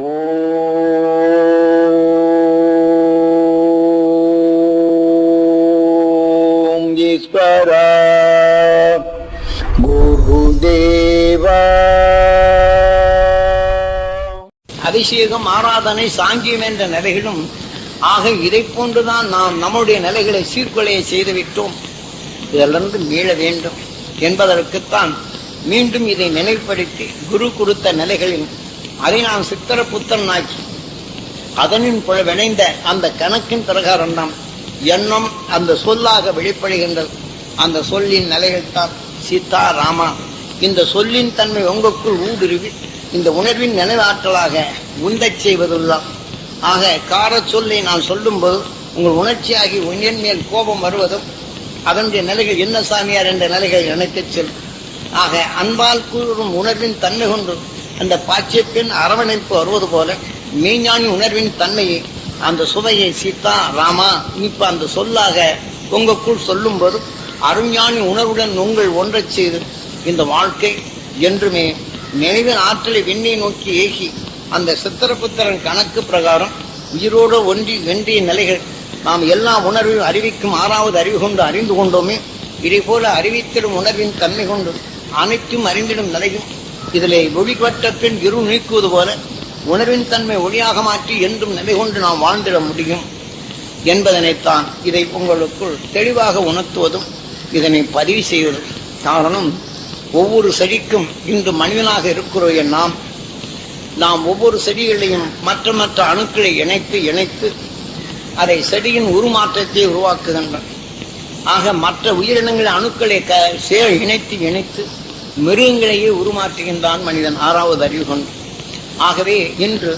ஓம் ஈஸ்வரா அபிஷேகம் ஆராதனை சாங்கியம் என்ற நிலைகளும் ஆக இதை போன்றுதான் நாம் நம்முடைய நிலைகளை சீர்குலைய செய்துவிட்டோம். இதிலிருந்து மீள வேண்டும். என்பதற்குத்தான் மீண்டும் இதை நினைப்படுத்தி குரு கொடுத்த நிலைகளில் அதை நாம் சித்திர புத்தனாக்கி அதனின் புல விளைந்த அந்த கணக்கின் பிரகாரம் தான் எண்ணம் அந்த சொல்லாக வெளிப்படுகின்றது. அந்த சொல்லின் நிலைகள் தான் சீதா ராமா. இந்த சொல்லின் தன்மை உங்களுக்குள் ஊடுருவி இந்த உணர்வின் நினைவாற்றலாக உந்தச் செய்வதுதான் ஆக கார சொல்லை நான் சொல்லும்போது உங்கள் உணர்ச்சியாகி உயர் மேல் கோபம் வருவதும் அதனுடைய நிலைகள் என்ன சாமியார் என்ற நிலைகளை நினைத்துச் செல்லும் ஆக அன்பால் கூறும் உணர்வின் தன்மை கொண்டு அந்த பாட்சியத்தின் அரவணைப்பு வருவது போல மெய்ஞானி உணர்வின் தன்மையை அந்த சுவையை சீதா ராமா இப்ப அந்த சொல்லாக உங்களுக்குள் சொல்லும்போது அருஞானி உணர்வுடன் உங்கள் ஒன்றச் செய்து இந்த வாழ்க்கை என்றுமே நினைவின் ஆற்றலை விண்ணை நோக்கி ஏகி அந்த சித்திரபுத்திரன் கணக்கு பிரகாரம் உயிரோடு ஒன்றி வென்றிய நிலைகள் நாம் எல்லா உணர்வையும் அறிவிக்கும் ஆறாவது அறிவு கொண்டு அறிந்து கொண்டோமே. இதே போல அறிவித்திடும் உணர்வின் தன்மை கொண்டு அனைத்தும் அறிந்திடும் நிலையும் இதிலே ஒளிவட்ட பின் இரு நீக்குவது போல உணர்வின் தன்மை ஒளியாக மாற்றி என்றும் நிலை கொண்டு நாம் வாழ்ந்திட முடியும் என்பதனைத்தான் இதை உங்களுக்குள் தெளிவாக உணர்த்துவதும் இதனை பதிவு செய்வதும் காரணம் ஒவ்வொரு செடிக்கும் இன்று மனிதனாக இருக்கிறோம் நாம். நாம் ஒவ்வொரு செடிகளையும் மற்ற மற்ற அணுக்களை இணைத்து இணைத்து அதை செடியின் உருமாற்றத்தை உருவாக்குகின்றன. ஆக மற்ற உயிரினங்களின் அணுக்களை க இணைத்து இணைத்து மிருகங்களையே உருமாற்றுகின்றான் மனிதன் ஆறாவது அறிவு கொண்டு ஆகவே இன்று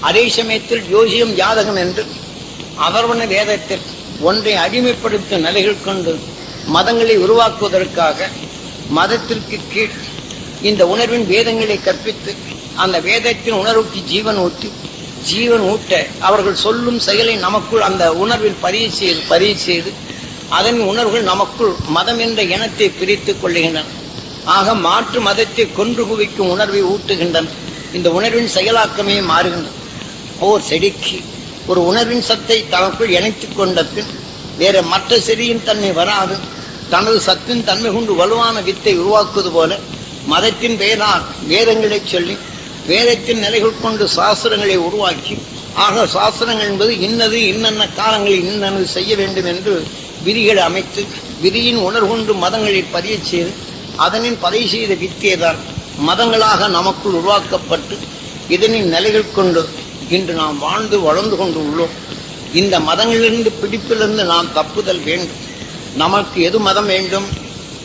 அதே சமயத்தில் ஜோசியம் ஜாதகம் என்று அவர்வன வேதத்தில் ஒன்றை அடிமைப்படுத்தும் நிலைகள் கொண்டு மதங்களை உருவாக்குவதற்காக மதத்திற்கு கீழ் இந்த உணர்வின் வேதங்களை கற்பித்து அந்த வேதத்தின் உணர்வுக்கு ஜீவன் ஊட்டி ஜீவன் ஊட்ட அவர்கள் சொல்லும் செயலை நமக்குள் அந்த உணர்வில் பதிவு செய்து பதிவு செய்து அதன் உணர்வுகள் நமக்குள் மதம் என்ற இனத்தை பிரித்துக் கொள்ளுகின்றன. ஆக மாற்று மதத்தை கொன்று குவிக்கும் உணர்வை ஊட்டுகின்றன. இந்த உணர்வின் செயலாக்கமே மாறுகின்றன. ஓர் செடிக்கு ஒரு உணர்வின் சத்தை தனக்குள் இணைத்துக் கொண்ட பின் வேற மற்ற செடியின் தன்மை வராது. தனது சத்தின் தன்மை கொண்டு வலுவான வித்தை உருவாக்குவது போல மதத்தின் பெயரால் வேதங்களை சொல்லி வேதத்தின் நிலைகள் கொண்டு சாஸ்திரங்களை உருவாக்கி ஆக சாஸ்திரங்கள் என்பது இன்னது இன்னென்ன காலங்களில் இன்னது செய்ய வேண்டும் என்று விதிகளை அமைத்து விதியின் உணர்கொண்டு மதங்களில் பதிய செய்து அதனின் பதை செய்த வித்தியைதான் மதங்களாக நமக்குள் உருவாக்கப்பட்டு இதனின் நிலைகள் கொண்டு இன்று நாம் வாழ்ந்து வளர்ந்து கொண்டு உள்ளோம். இந்த மதங்களிலிருந்து பிடிப்பிலிருந்து நாம் தப்புதல் வேண்டும். நமக்கு எது மதம் வேண்டும்?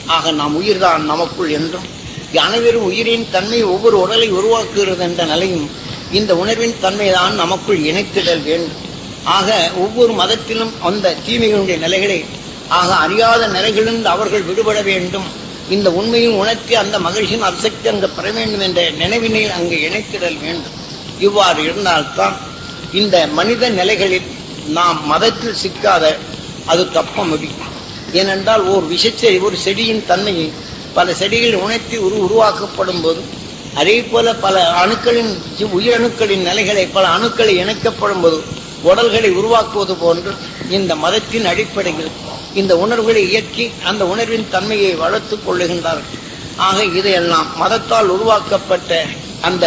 ஆக நாம் உயிர்தான் நமக்குள் என்றும் அனைவரும் உயிரின் தன்மை ஒவ்வொரு உடலை உருவாக்குகிறது என்ற நிலையும் இந்த உணர்வின் தன்மைதான் நமக்குள் இணைத்திடல் வேண்டும். ஆக ஒவ்வொரு மதத்திலும் அந்த தீமைகளுடைய நிலைகளை ஆக அறியாத நிலைகளிலிருந்து அவர்கள் விடுபட வேண்டும். இந்த உண்மையும் உணர்த்தி அந்த மகிழ்ச்சியின் அசக்தி அங்கு பெற வேண்டும் என்ற நினைவினை அங்கு இணைத்திடல் வேண்டும். இவ்வாறு இருந்தால்தான் இந்த மனித நிலைகளில் நாம் மதத்தில் சிக்காத அது தப்ப முடியும். ஏனென்றால் ஓர் விஷச்செடி ஒரு செடியின் தன்மையை பல செடிகள் உணர்த்தி உரு உருவாக்கப்படும் போது அதே போல பல அணுக்களின் உயிரணுக்களின் நிலைகளை பல அணுக்களை இணைக்கப்படும் போது உடல்களை உருவாக்குவது போன்று இந்த மதத்தின் அடிப்படையில் இந்த உணர்வுகளை இயக்கி அந்த உணர்வின் தன்மையை வளர்த்துக் கொள்ளுகின்றார்கள் ஆக இதையெல்லாம் மதத்தால் உருவாக்கப்பட்ட அந்த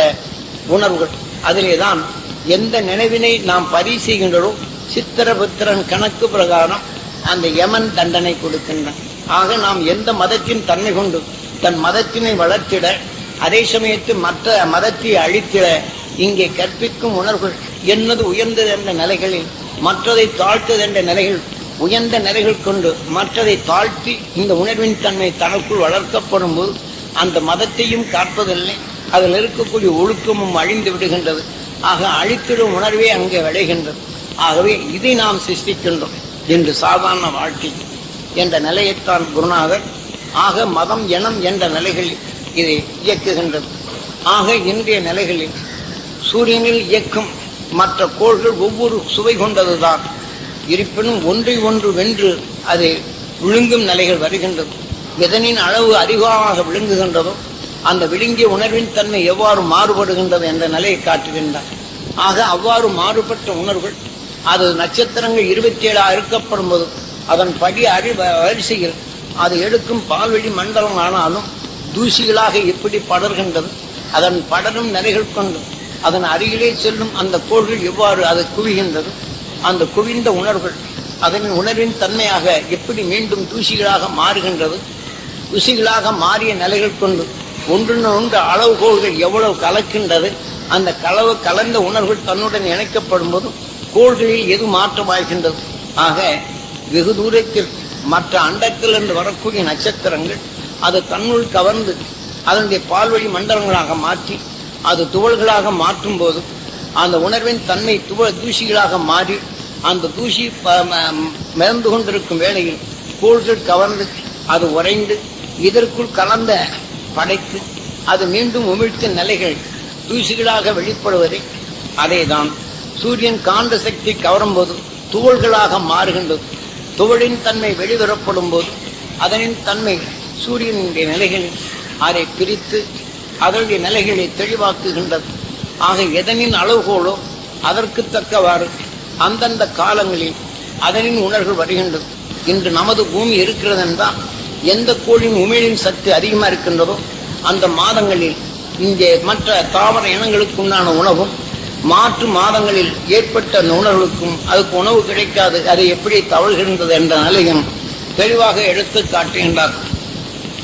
உணர்வுகள். அதிலேதான் எந்த நினைவினை நாம் பதிவு செய்கின்றோம் சித்திரபுத்திரன் கணக்கு பிரகாரம் அந்த யமன் தண்டனை கொடுக்கின்றான். ஆக நாம் எந்த மதத்தின் தன்மை கொண்டு தன் மதத்தினை வளர்த்திட அதே சமயத்தில் மற்ற மதத்தை அழித்திட இங்கே கற்பிக்கும் உணர்வுகள் என்னது உயர்ந்தது என்ற நிலைகளில் மற்றதை தாழ்த்தது என்ற நிலைகள் உயர்ந்த நிலைகள் கொண்டு மற்றதை தாழ்த்தி இந்த உணர்வின் தன்மை தனக்குள் வளர்க்கப்படும் போது அந்த மதத்தையும் காப்பதில்லை. அதில் இருக்கக்கூடிய ஒழுக்கமும் அழிந்து விடுகின்றது. ஆக அழித்திடும் உணர்வே அங்கே விளைகின்றது. ஆகவே இதை நாம் சிருஷ்டிக்கின்றோம் என்று சாதாரண வாழ்க்கை என்ற நிலையைத்தான் குருநாதர் ஆக மதம் எனம் என்ற நிலைகளில் இதை இயக்குகின்றது. ஆக இன்றைய நிலைகளில் சூரியனில் இயக்கும் மற்ற கோள்கள் ஒவ்வொரு சுவை கொண்டதுதான். இருப்பினும் ஒன்றை ஒன்று வென்று அதை விழுங்கும் நிலைகள் வருகின்றது எதனின் அளவு அதிகமாக விழுங்குகின்றதோ அந்த விழுங்கிய உணர்வின் தன்மை எவ்வாறு மாறுபடுகின்றது என்ற நிலையை காட்டுகின்றார் ஆக அவ்வாறு மாறுபட்ட உணர்வுகள் அது நட்சத்திரங்கள் இருபத்தி ஏழா இருக்கப்படும் போது அதன் படி அறி வரிசையில் அது எடுக்கும் பால்வெளி மண்டலம் ஆனாலும் தூசிகளாக எப்படி படர்கின்றது. அதன் படரும் நிலைகள் கொண்டு அதன் அருகிலே செல்லும் அந்த கோள்கள் எவ்வாறு அது குவிகின்றது? அந்த குவிந்த உணர்வுகள் அதன் உணர்வின் தன்மையாக எப்படி மீண்டும் தூசிகளாக மாறுகின்றது தூசிகளாக மாறிய நிலைகள் கொண்டு ஒன்றுன்னு ஒன்று அளவுகோல்கள் எவ்வளவு கலக்கின்றது அந்த கலவு கலந்த உணர்வுகள் தன்னுடன் இணைக்கப்படும் போது கோள்களில் எது மாற்றமாகின்றது. ஆக வெகு தூரத்தில் மற்ற அண்டத்தில் இருந்து வரக்கூடிய நட்சத்திரங்கள் அது தன்னுள் கவர்ந்து அதனுடைய பால்வழி மண்டலங்களாக மாற்றி அது துவள்களாக மாற்றும் போது அந்த உணர்வின் தன்மை துவ தூசிகளாக மாறி அந்த தூசி ப- ம- மிதந்து கொண்டிருக்கும் வேளையில் கூழ்கள் கவர்ந்து அது உறைந்து இதற்குள் கலந்த படைத்து அது மீண்டும் உமிழ்த்த நிலைகள் தூசிகளாக வெளிப்படுவதை அதேதான். சூரியன் காந்த சக்தி கவரும் போது துகள்களாக மாறுகின்றது. துவளின் தன்மை வெளிவரப்படும் போது அதனின் தன்மை சூரியனுடைய நிலைகள் அதை பிரித்து அதனுடைய நிலைகளை தெளிவாக்குகின்றது. ஆக எதனின் அளவுகோலோ அதற்கு தக்கவாறு அந்தந்த காலங்களில் அதனின் உணர்வு வருகின்றது. இன்று நமது பூமி இருக்கிறது என்றால் எந்த கோளின் உமிழின் சக்தி அதிகமாக இருக்கின்றதோ அந்த மாதங்களில் இங்கே மற்ற தாவர இனங்களுக்கு உண்டான உணவும் மாற்று மாதங்களில் ஏற்பட்ட அந்த உணர்வுக்கும் அதுக்கு உணவு கிடைக்காது. அது எப்படி தவழ்கின்றது என்ற நிலையும் தெளிவாக எடுத்து காட்டுகின்றார்